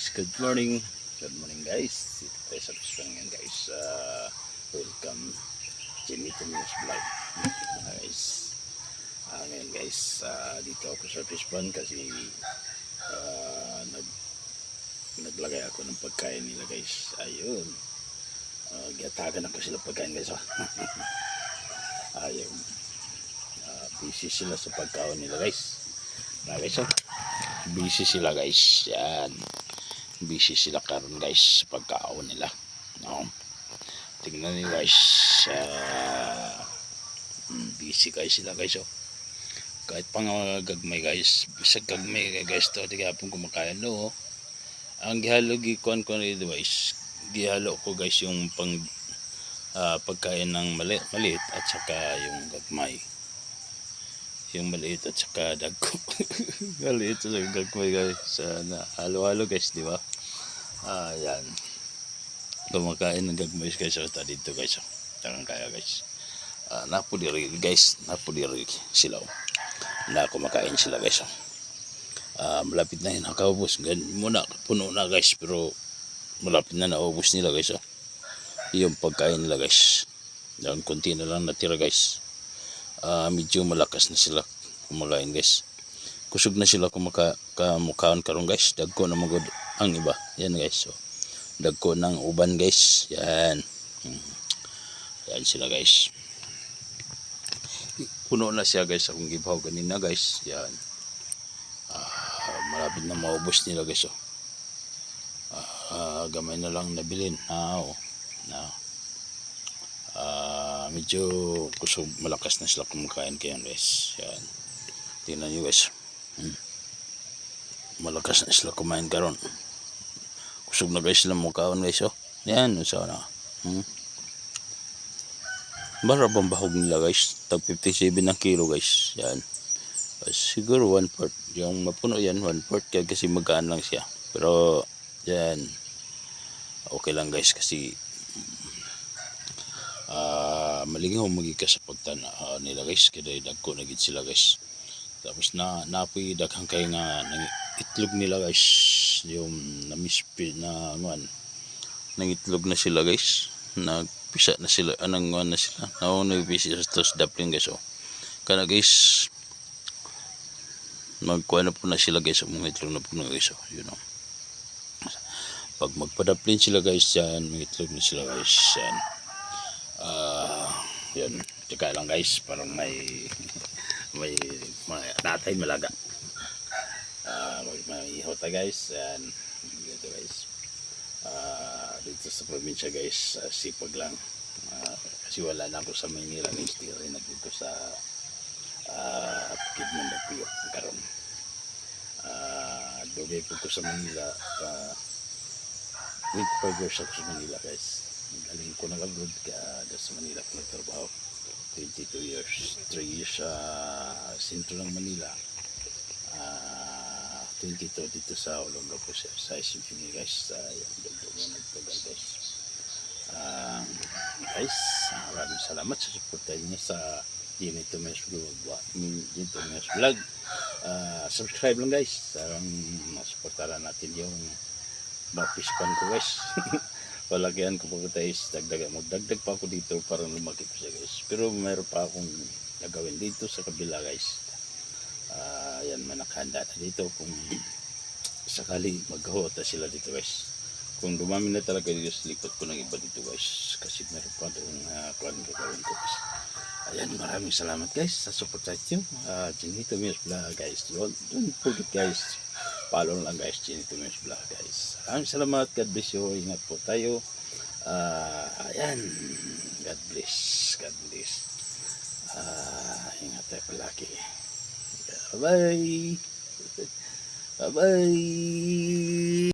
guys, good morning. Good morning guys. Dito tayo sa restaurant ngayon guys. Uh, welcome Jimmy to News Vlog. Guys. Uh, ngayon guys, uh, dito ako sa restaurant kasi uh, nag naglagay ako ng pagkain nila guys. Ayun. Uh, giyatagan ako sila pagkain guys. Oh. Ayun. Uh, busy sila sa pagkain nila guys. Na guys, oh. Busy sila guys. Yan. Busy sila karon guys sa pagkaon nila. No. Tingnan niyo guys. Uh, busy guys sila guys oh. Kahit pang gagmay guys. Bisag gagmay guys to. Tiga pong kumakain no. oh. Ang gihalo gikuan ko nito guys. Gihalo ko guys yung pang ah, pagkain ng mali maliit at saka yung gagmay yung maliit at saka dagko. maliit at saka gagmay guys. Sana halo-halo guys, di ba? Ah, yan. Kumakain ng gagmay guys. So, ta dito guys. Tangan kaya guys. Ah, napudiri guys. Napudiri sila. Oh. Na kumakain sila guys. Oh. Ah, malapit na yun nakaubos. Ganun muna, puno na guys. Pero malapit na naubos nila guys. Oh. Yung pagkain nila guys. Yan, konti na lang natira guys ah, medyo malakas na sila kumakain guys. Kusog na sila kumaka kamukhaan karon guys. Dagko na magod ang iba. Yan guys. So dagko ng uban guys. Yan. Hmm. yan sila guys. Puno na siya guys akong gibaw kanina guys. Yan. Ah, malapit na maubos nila guys oh. ah, gamay na lang nabilin. Ah, oh. Ah, medyo kusog malakas na sila kumakain kayo guys. Yan. Tingnan nyo guys. Hmm. Malakas na sila kumain karon. Kusog na guys sila mukhaon guys oh. Yan, usaw na. Hmm. Bara bang bahog nila guys? Tag 57 na kilo guys. Yan. Ah, siguro one part. Yung mapuno yan, one part. Kaya kasi magaan lang siya. Pero, yan. Okay lang guys kasi malingaw magika sa pagtanaw nila guys. Kaya dagko na gid sila guys. Tapos na napoy daghang kay nga nang itlog nila guys. Yung namispi na nguan nang itlog na sila guys. Nagpisa na sila anang nguan na sila. Nauna pisa sa tos daplin guys oh. Kana guys magkuha na po na sila guys mga itlog na po na guys oh. You know pag magpadaplin sila guys yan may itlog na sila guys yan. Ah, yun. Teka lang guys, parang may may, may natay malaga. Ah, may, hota guys. Yan. Dito guys. Ah, dito sa probinsya guys, ah, sipag lang. Ah, kasi wala na ako sa Maynila guys. Di rin nagdito sa ah, Apikid ng Bagpio. Karon. Ah, dugay po ko sa Manila. Ah, 25 years ako sa Manila guys galing ko nag-abroad ka uh, sa Manila ko nagtrabaho. 22 years 3 years sa sentro ng Manila. Uh, 22 dito sa Olonga po sa, SMPM guys sa dugdugan nagtugal guys. Uh, guys maraming salamat sa suporta niyo sa Dito Mes Vlog. Dito Mes Vlog. Uh, subscribe lang guys. Sarang masuportaran natin yung mapispan ko guys palagyan ko pa guys dagdag magdagdag pa ako dito para lumaki pa siya guys. Pero mayroon pa akong gagawin dito sa kabila guys. Ah, yan manakahanda na dito kung sakali maghahota sila dito guys. Kung dumami na talaga dito likod ko ng iba dito guys kasi meron pa doon uh, kung anong gagawin ko guys. Ayan maraming salamat guys sa support sa inyo. Uh, News Vlog guys. Don't, don't forget guys follow lang guys. Chinito News Vlog guys. Maraming salamat. God bless you. Ingat po tayo. Ah, ayan. God bless. God bless. Ah, ingat tayo palagi. Bye bye bye bye